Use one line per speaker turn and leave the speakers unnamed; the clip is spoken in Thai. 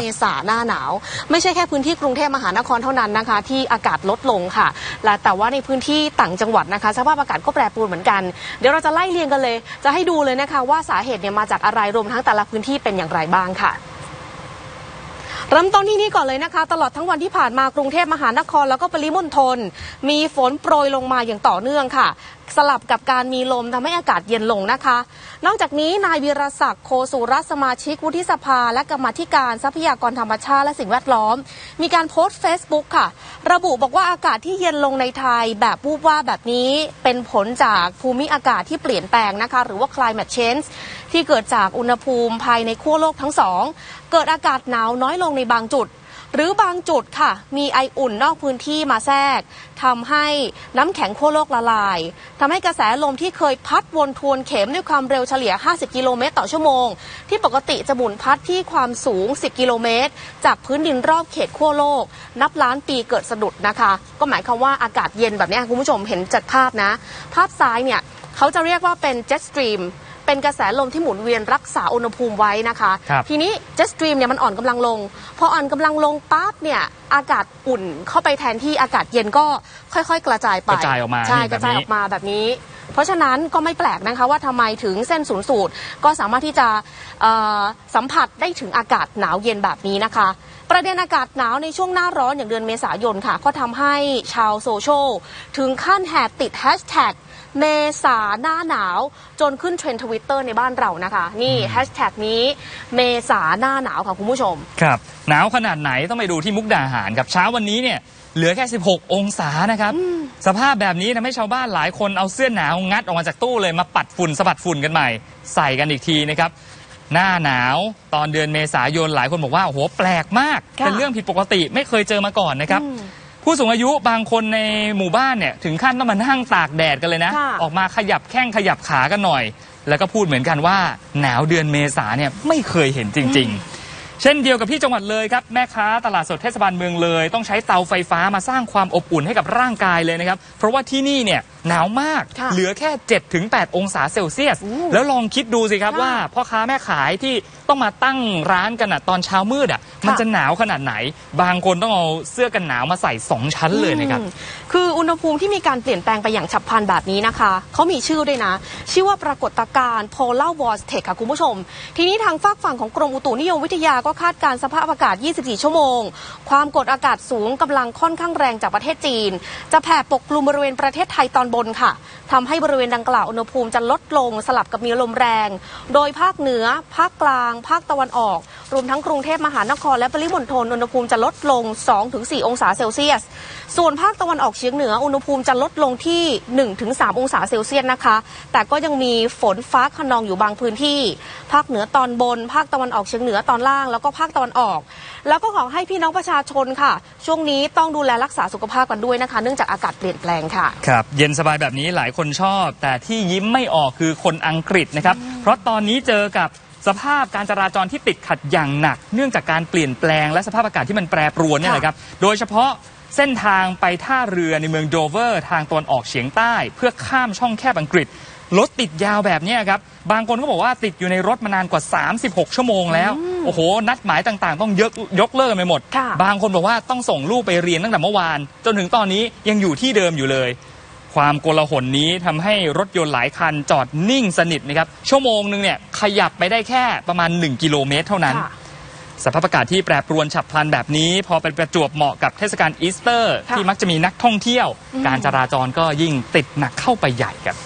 เมษาหน้าหนาว ไม่ใช่แค่พื้นที่กรุงเทพมหานครเท่านั้นนะคะ ที่อากาศลดลงค่ะและแต่ว่าในพื้นที่ต่างจังหวัดนะคะสภาพอากาศก็แปรปรวนเหมือนกัน เดี๋ยวเราจะไล่เรียงกันเลย จะให้ดูเลยนะคะว่าสาเหตุเนี่ยมาจากอะไรรวมทั้งแต่ละพื้นที่เป็นอย่างไรบ้างค่ะเริ่มต้นที่นี่ก่อนเลยนะคะ ตลอดทั้งวันที่ผ่านมากรุงเทพมหานครแล้วก็ปริมณฑลมีฝนโปรยลงมาอย่างต่อเนื่องค่ะ สลับกับการมีลมทำให้อากาศเย็นลงนะคะ นอกจากนี้นายวีรศักดิ์โคสุรัสมาชิกวุฒิสภา และกรรมธิการทรัพยากรธรรมชาติและสิ่งแวดล้อม มีการโพสต์ Facebook ค่ะ ระบุบอกว่าอากาศที่เย็นลงในไทยแบบวูบว่าแบบนี้เป็นผลจากภูมิอากาศที่เปลี่ยนแปลงนะคะ หรือว่า climate change ที่เกิดจากอุณหภูมิภายในขั้วโลกทั้งสอง เกิดอากาศหนาวน้อยลงในบางจุด หรือบางจุดค่ะ มีไออุ่นนอกพื้นที่มาแทรกทำให้น้ำแข็งขั้วโลกละลายทำให้กระแสลมที่เคยพัดวนทวนเข็มด้วยความเร็วเฉลี่ย 50 กิโลเมตรต่อชั่วโมง ที่ปกติจะหมุนพัดที่ความสูง 10 กิโลเมตร จากพื้นดินรอบเขตขั้วโลก นับล้านปีเกิดสะดุดนะคะ ก็หมายความว่าอากาศเย็นแบบนี้คุณผู้ชมเห็นจากภาพนะ ภาพซ้ายเนี่ยเขาจะเรียกว่าเป็นเจ็ตสตรีม เป็นกระแสลมที่หมุนเวียนรักษาอุณหภูมิไว้นะคะ
ครับ
ทีนี้เจ็ตสตรีมเนี่ยมันอ่อนกำลังลง พออ่อนกำลังลงปั๊บเนี่ยอากาศอุ่นเข้าไปแทนที่อากาศเย็นก็ค่อยๆ กระจายไป
กระจายออกมา
ใช่
นี่
กระจาย
แบบ
อ
นี้
อกมาแบบนี้ เพราะฉะนั้นก็ไม่แปลกนะคะว่าทำไมถึงเส้นศูนย์สูตรก็สามารถที่จะเอ่อสัมผัสได้ถึงอากาศหนาวเย็นแบบนี้นะคะประเด็นอากาศหนาวในช่วงหน้าร้อนอย่างเดือนเมษายนค่ะ ก็ทำให้ชาวโซเชียลถึงขั้นแห่ติดแฮชแท็กเมษาหน้าหนาว จนขึ้นเทรนด์ทวิตเตอร์ในบ้านเรานะคะ นี่แฮชแท็กนี้เมษาหน้าหนาวค่ะคุณผู้ชม
ครับ หนาวขนาดไหนต้องไปดูที่มุกดาหารครับเช้าวันนี้เนี่ยเหลือแค่ 16 องศานะครับ สภาพแบบนี้ทำให้ชาวบ้านหลายคนเอาเสื้อหนาวงัดออกมาจากตู้เลยมาปัดฝุ่นสะบัดฝุ่นกันใหม่ ใส่กันอีกทีนะครับ หน้าหนาวตอนเดือนเมษายนหลายคนบอกว่าโอ้โหแปลกมาก
ค่ะ
เป็นเรื่องผิดปกติไม่เคยเจอมาก่อนนะครับ
อืม
ผู้สูงอายุบางคนในหมู่บ้านเนี่ยถึงขั้นต้องมานั่งตากแดดกันเลยนะ
ค่ะ
ออกมาขยับแข้งขยับขากันหน่อย แล้วก็พูดเหมือนกันว่าหนาวเดือนเมษาเนี่ยไม่เคยเห็นจริง ๆ เช่นเดียวกับที่จังหวัดเลยครับแม่ค้าตลาดสดเทศบาลเมืองเลย ต้องใช้เตาไฟฟ้ามาสร้างความอบอุ่นให้กับร่างกายเลยนะครับ เพราะว่าที่นี่เนี่ยหนาวมาก
ค่ะ
เหลือแค่ 7-8 องศาเซลเซียส
อู้
แล้วลองคิดดูสิครับ
ค่ะ
ว่าพ่อค้าแม่ขายที่ต้องมาตั้งร้านกันอะตอนเช้ามืดอะมันจะหนาวขนาดไหน บางคนต้องเอาเสื้อกันหนาวมาใส่สองชั้นเลยนะครับ
อืมคืออุณหภูมิที่มีการเปลี่ยนแปลงไปอย่างฉับพลันแบบนี้นะคะ เขามีชื่อด้วยนะ ชื่อว่าปรากฏการณ์ polar vortex ค่ะคุณผู้ชม ทีนี้ทางฝากฝั่งของกรมอุตุนิยมวิทยาก็คาดการสภาพอากาศ 24 ชั่วโมง ความกดอากาศสูงกำลังค่อนข้างแรงจากประเทศจีน จะแผ่ปกคลุมบริเวณประเทศไทยตอนบนค่ะทำให้บริเวณดังกล่าวอุณหภูมิจะลดลงสลับกับมีลมแรง โดยภาคเหนือ ภาคกลาง ภาคตะวันออก รวมทั้งกรุงเทพมหานครและปริมณฑลอุณหภูมิจะลดลง 2-4 องศาเซลเซียส ส่วนภาคตะวันออกเฉียงเหนืออุณหภูมิจะลดลงที่ 1-3 องศาเซลเซียสนะคะ แต่ก็ยังมีฝนฟ้าขนองอยู่บางพื้นที่ ภาคเหนือตอนบน ภาคตะวันออกเฉียงเหนือตอนล่าง แล้วก็ภาคตะวันออก แล้วก็ขอให้พี่น้องประชาชนค่ะ ช่วงนี้ต้องดูแลรักษาสุขภาพกันด้วยนะคะ เนื่องจากอากาศเปลี่ยนแปลงค่ะ
ครับเย็นสบายแบบนี้หลายคนชอบ แต่ที่ยิ้มไม่ออกคือคนอังกฤษนะครับเพราะตอนนี้เจอกับ สภาพการจราจรที่ติดขัดอย่างหนัก เนื่องจากการเปลี่ยนแปลงและสภาพอากาศที่มันแปรปรวนเนี่ยแหละครับ โดยเฉพาะเส้นทางไปท่าเรือในเมืองโดเวอร์ ทางตะวันออกเฉียงใต้ เพื่อข้ามช่องแคบอังกฤษรถติดยาวแบบเนี้ยครับ บางคนก็บอกว่าติดอยู่ในรถมานานกว่า 36 ชั่วโมงแล้ว โอ้โห นัดหมายต่างๆ ต้องยกยกเลิกไปหมด
ค่ะ
บางคนบอกว่าต้องส่งลูกไปเรียนตั้งแต่เมื่อวาน จนถึงตอนนี้ยังอยู่ที่เดิมอยู่เลย ความโกลาหลนี้ทำให้รถยนต์หลายคันจอดนิ่งสนิทนะครับ ชั่วโมงหนึ่งเนี่ยขยับไปได้แค่ประมาณ 1 กิโลเมตรเท่านั้น
ค่ะ
สภาพอากาศที่แปรปรวนฉับพลันแบบนี้ พอเป็นประจวบเหมาะกับเทศกาลอีสเตอร์
ค่ะ
ที่มักจะมีนักท่องเที่ยว
อืม
การจราจรก็ยิ่งติดหนักเข้าไปใหญ่ครับ